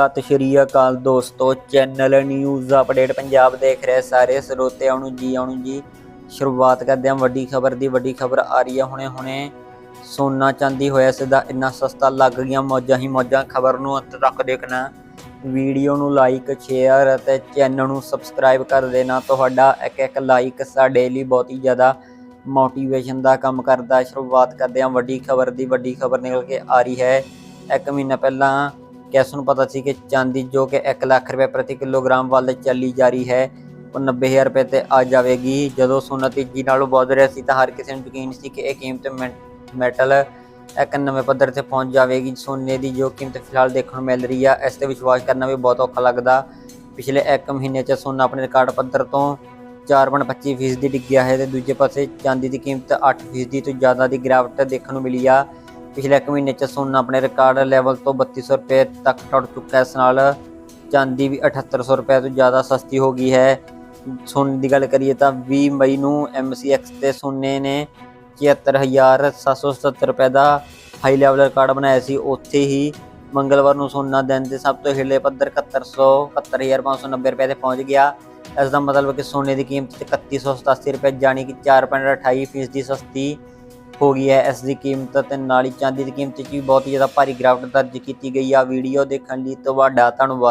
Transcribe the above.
ਸਤਿ ਸ਼੍ਰੀ ਅਕਾਲ ਦੋਸਤੋ channel news update Punjab ਦੇਖ ਰਹੇ ਸਾਰੇ ਸਰੋਤਿਆਂ ਨੂੰ ਜੀ, ਆਉਣ ਜੀ। ਸ਼ੁਰੂਆਤ ਕਰਦੇ ਹਾਂ ਵੱਡੀ ਖਬਰ ਦੀ, ਵੱਡੀ ਖਬਰ ਆ ਰਹੀ ਹੈ ਹੁਣੇ ਹੁਣੇ। ਸੋਨਾ ਚਾਂਦੀ ਹੋਇਆ ਸਿੱਧਾ ਇੰਨਾ ਸਸਤਾ ਲੱਗ ਗਿਆ ਮੌਜਾਂ ਹੀ ਮੌਜਾਂ, ਖਬਰ ਨੂੰ ਅੰਤ ਤੱਕ ਦੇਖਣਾ। ਵੀਡੀਓ ਨੂੰ ਲਾਈਕ ਸ਼ੇਅਰ ਅਤੇ ਚੈਨਲ ਨੂੰ ਸਬਸਕ੍ਰਾਈਬ ਕਰ ਦੇਣਾ। ਤੁਹਾਡਾ ਇੱਕ ਇੱਕ ਲਾਈਕ ਸਾਡੇ ਲਈ ਬਹੁਤ ਹੀ ਜ਼ਿਆਦਾ ਮੋਟੀਵੇਸ਼ਨ ਦਾ ਕੰਮ ਕਰਦਾ। ਸ਼ੁਰੂਆਤ ਕਰਦੇ ਹਾਂ ਵੱਡੀ ਖਬਰ ਦੀ, ਵੱਡੀ ਖਬਰ ਨਿਕਲ ਕੇ ਆ ਰਹੀ ਹੈ। ਇੱਕ ਮਹੀਨਾ ਪਹਿਲਾਂ ਕਿਸ ਨੂੰ ਪਤਾ ਸੀ ਕਿ ਚਾਂਦੀ ਜੋ ਕਿ 1 ਲੱਖ ਰੁਪਏ ਪ੍ਰਤੀ ਕਿਲੋਗ੍ਰਾਮ ਵੱਲ ਚੱਲੀ ਜਾ ਰਹੀ ਹੈ, ਉਹ 90000 ਰੁਪਏ ਤੇ ਆ ਜਾਵੇਗੀ। ਜਦੋਂ ਸੋਨਾ ਤੇਜ਼ੀ ਨਾਲੋਂ ਵਧ ਰਿਹਾ ਸੀ ਤਾਂ ਹਰ ਕਿਸੇ ਨੂੰ ਯਕੀਨ ਸੀ ਕਿ ਇਹ ਕੀਮਤ ਮੈ- ਮੈਟਲ ਇੱਕ ਨਵੇਂ ਪੱਧਰ ਤੇ ਪਹੁੰਚ ਜਾਵੇਗੀ। ਸੋਨੇ ਦੀ ਜੋ ਕੀਮਤ ਫਿਲਹਾਲ ਦੇਖਣ ਨੂੰ ਮਿਲ ਰਹੀ ਆ, ਇਸ ਤੇ ਵਿਸ਼ਵਾਸ ਕਰਨਾ ਵੀ ਬਹੁਤ ਔਖਾ ਲੱਗਦਾ। ਪਿਛਲੇ 1 ਮਹੀਨੇ 'ਚ ਸੋਨਾ ਆਪਣੇ ਰਿਕਾਰਡ ਪੱਧਰ ਤੋਂ 4.25 ਫੀਸਦੀ ਡਿੱਗਿਆ ਹੈ ਤੇ ਦੂਜੇ ਪਾਸੇ ਚਾਂਦੀ ਦੀ ਕੀਮਤ 8 ਫੀਸਦੀ ਤੋਂ ਜ਼ਿਆਦਾ ਦੀ ਗਿਰਾਵਟ ਦੇਖਣ ਨੂੰ ਮਿਲੀ ਆ। ਪਿਛਲੇ 1 ਮਹੀਨੇ 'ਚ ਸੋਨਾ ਆਪਣੇ ਰਿਕਾਰਡ ਲੈਵਲ ਤੋਂ 3200 ਰੁਪਏ ਤੱਕ ਟੁੱਟ ਚੁੱਕਾ ਹੈ। ਇਸ ਨਾਲ ਚਾਂਦੀ ਵੀ 7800 ਰੁਪਏ ਤੋਂ ਜ਼ਿਆਦਾ ਸਸਤੀ ਹੋ ਗਈ ਹੈ। ਸੋਨੇ ਦੀ ਗੱਲ ਕਰੀਏ ਤਾਂ 20 ਮਈ ਨੂੰ MCX ਤੇ ਸੋਨੇ ਨੇ 74777 ਰੁਪਏ ਦਾ ਹਾਈ ਲੈਵਲ ਰਿਕਾਰਡ ਬਣਾਇਆ ਸੀ। ਉੱਥੇ ਹੀ ਮੰਗਲਵਾਰ ਨੂੰ ਸੋਨਾ ਦਿਨ ਦੇ ਸਭ ਤੋਂ ਹਿਲੇ ਪੱਧਰ 7100 71590 ਰੁਪਏ ਤੇ ਪਹੁੰਚ ਗਿਆ। ਇਸ ਦਾ ਮਤਲਬ ਕਿ ਸੋਨੇ ਦੀ ਕੀਮਤ 3187 ਰੁਪਏ, ਜਾਣੀ ਕਿ 4.28 ਫੀਸਦੀ ਸਸਤੀ ਹੋ ਗਈ ਹੈ। ਇਸ ਦੀ ਕੀਮਤ ਤੇ ਨਾਲ ਹੀ ਚਾਂਦੀ ਦੀ ਕੀਮਤ 'ਚ ਵੀ ਬਹੁਤ ਹੀ ਜ਼ਿਆਦਾ ਭਾਰੀ ਗਿਰਾਵਟ ਦਰਜ ਕੀਤੀ ਗਈ ਆ। ਵੀਡੀਓ ਦੇਖਣ ਲਈ ਤੁਹਾਡਾ ਧੰਨਵਾਦ।